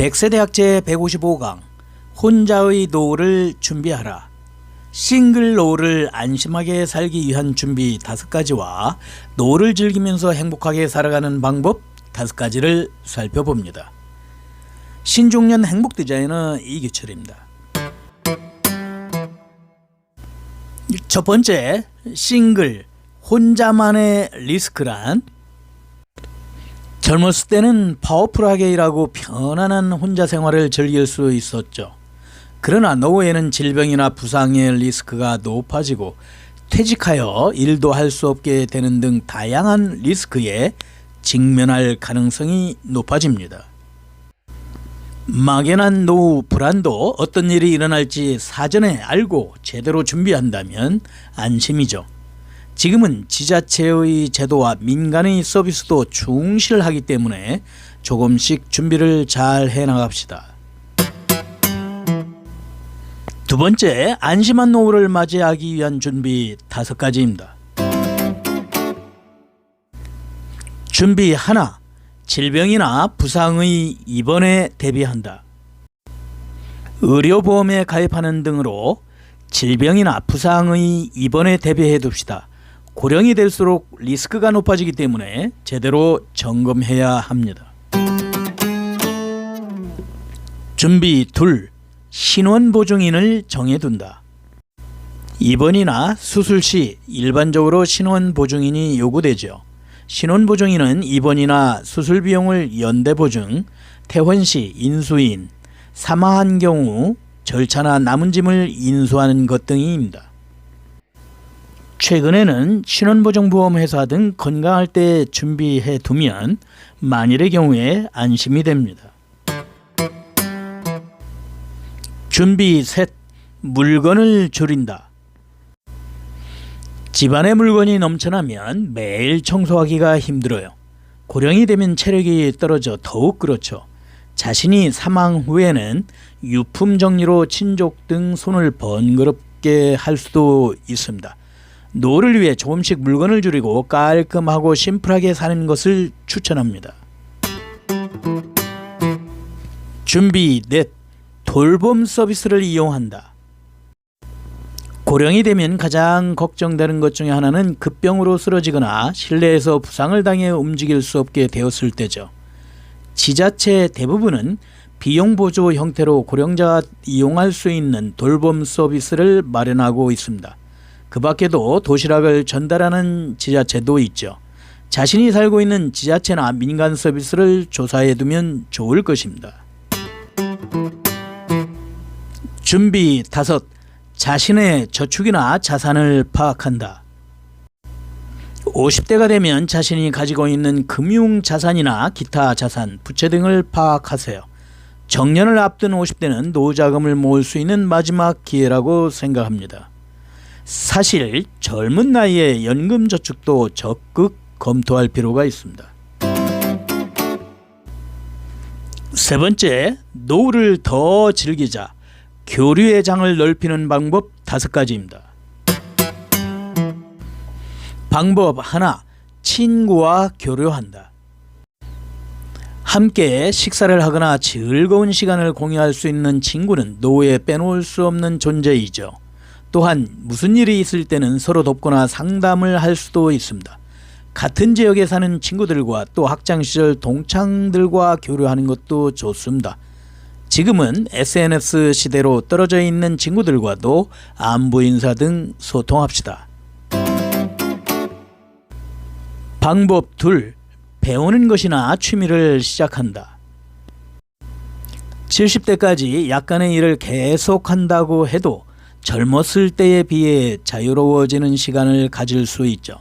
백세 대학제 155강 혼자의 노후를 준비하라 싱글 노후를 안심하게 살기 위한 준비 다섯 가지와 노후를 즐기면서 행복하게 살아가는 방법 다섯 가지를 살펴봅니다. 신중년 행복 디자이너 이기철입니다. 첫 번째 싱글 혼자만의 리스크란 젊었을 때는 파워풀하게 일하고 편안한 혼자 생활을 즐길 수 있었죠. 그러나 노후에는 질병이나 부상의 리스크가 높아지고 퇴직하여 일도 할 수 없게 되는 등 다양한 리스크에 직면할 가능성이 높아집니다. 막연한 노후 불안도 어떤 일이 일어날지 사전에 알고 제대로 준비한다면 안심이죠. 지금은 지자체의 제도와 민간의 서비스도 충실하기 때문에 조금씩 준비를 잘 해나갑시다. 두 번째, 안심한 노후를 맞이하기 위한 준비 다섯 가지입니다. 준비 하나, 질병이나 부상의 입원에 대비한다. 의료보험에 가입하는 등으로 질병이나 부상의 입원에 대비해 둡시다. 고령이 될수록 리스크가 높아지기 때문에 제대로 점검해야 합니다. 준비 둘, 신원 보증인을 정해둔다. 입원이나 수술 시 일반적으로 신원 보증인이 요구되죠. 신원 보증인은 입원이나 수술 비용을 연대 보증, 퇴원 시 인수인, 사망한 경우 절차나 남은 짐을 인수하는 것 등입니다. 최근에는 신원보증보험 회사 등 건강할 때 준비해 두면 만일의 경우에 안심이 됩니다. 준비 셋 물건을 줄인다. 집안의 물건이 넘쳐나면 매일 청소하기가 힘들어요. 고령이 되면 체력이 떨어져 더욱 그렇죠. 자신이 사망 후에는 유품 정리로 친족 등 손을 번거롭게 할 수도 있습니다. 노를 위해 조금씩 물건을 줄이고 깔끔하고 심플하게 사는 것을 추천합니다. 준비 넷 돌봄 서비스를 이용한다. 고령이 되면 가장 걱정되는 것 중에 하나는 급병으로 쓰러지거나 실내에서 부상을 당해 움직일 수 없게 되었을 때죠. 지자체 대부분은 비용 보조 형태로 고령자가 이용할 수 있는 돌봄 서비스를 마련하고 있습니다. 그 밖에도 도시락을 전달하는 지자체도 있죠. 자신이 살고 있는 지자체나 민간 서비스를 조사해 두면 좋을 것입니다. 준비 다섯 자신의 저축이나 자산을 파악한다. 50대가 되면 자신이 가지고 있는 금융 자산이나 기타 자산, 부채 등을 파악하세요. 정년을 앞둔 50대는 노자금을 모을 수 있는 마지막 기회라고 생각합니다. 사실 젊은 나이에 연금 저축도 적극 검토할 필요가 있습니다. 세 번째, 노후를 더 즐기자. 교류의 장을 넓히는 방법 다섯 가지입니다. 방법 하나, 친구와 교류한다. 함께 식사를 하거나 즐거운 시간을 공유할 수 있는 친구는 노후에 빼놓을 수 없는 존재이죠. 또한 무슨 일이 있을 때는 서로 돕거나 상담을 할 수도 있습니다. 같은 지역에 사는 친구들과 또 학창시절 동창들과 교류하는 것도 좋습니다. 지금은 SNS 시대로 떨어져 있는 친구들과도 안부 인사 등 소통합시다. 방법 둘, 배우는 것이나 취미를 시작한다. 70대까지 약간의 일을 계속한다고 해도 젊었을 때에 비해 자유로워지는 시간을 가질 수 있죠.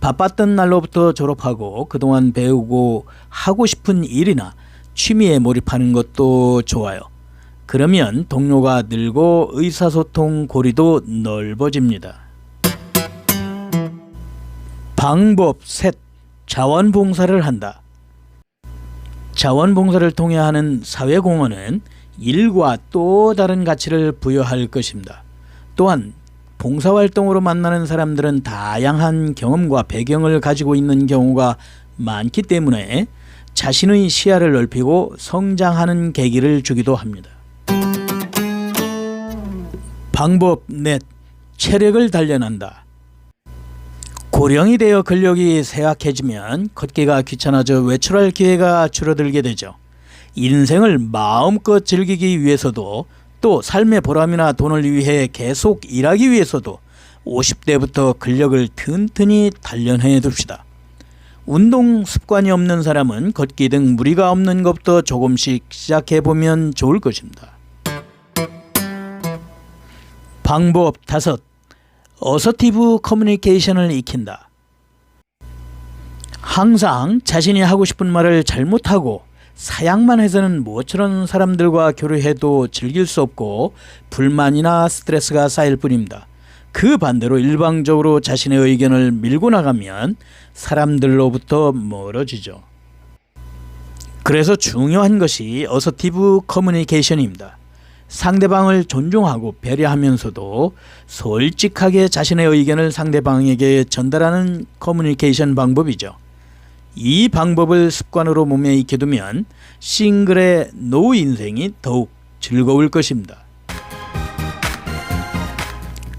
바빴던 날로부터 졸업하고 그동안 배우고 하고 싶은 일이나 취미에 몰입하는 것도 좋아요. 그러면 동료가 늘고 의사소통 고리도 넓어집니다. 방법 셋 자원봉사를 한다. 자원봉사를 통해 하는 사회공헌은 일과 또 다른 가치를 부여할 것입니다. 또한 봉사활동으로 만나는 사람들은 다양한 경험과 배경을 가지고 있는 경우가 많기 때문에 자신의 시야를 넓히고 성장하는 계기를 주기도 합니다. 방법 넷 체력을 단련한다. 고령이 되어 근력이 쇠약해지면 걷기가 귀찮아져 외출할 기회가 줄어들게 되죠. 인생을 마음껏 즐기기 위해서도 또 삶의 보람이나 돈을 위해 계속 일하기 위해서도 50대부터 근력을 튼튼히 단련해 둡시다. 운동 습관이 없는 사람은 걷기 등 무리가 없는 것부터 조금씩 시작해 보면 좋을 것입니다. 방법 다섯 어서티브 커뮤니케이션을 익힌다. 항상 자신이 하고 싶은 말을 잘못하고 사양만 해서는 모처럼 사람들과 교류해도 즐길 수 없고 불만이나 스트레스가 쌓일 뿐입니다. 그 반대로 일방적으로 자신의 의견을 밀고 나가면 사람들로부터 멀어지죠. 그래서 중요한 것이 어서티브 커뮤니케이션입니다. 상대방을 존중하고 배려하면서도 솔직하게 자신의 의견을 상대방에게 전달하는 커뮤니케이션 방법이죠. 이 방법을 습관으로 몸에 익혀두면 싱글의 노후 인생이 더욱 즐거울 것입니다.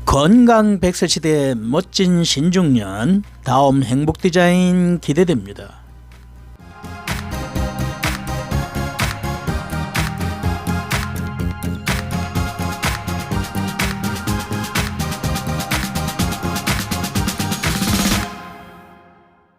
건강 백세 시대의 멋진 신중년 다음 행복 디자인 기대됩니다.